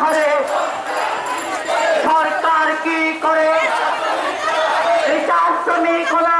করে সরকার কি করে? এটা শ্রমিক হলা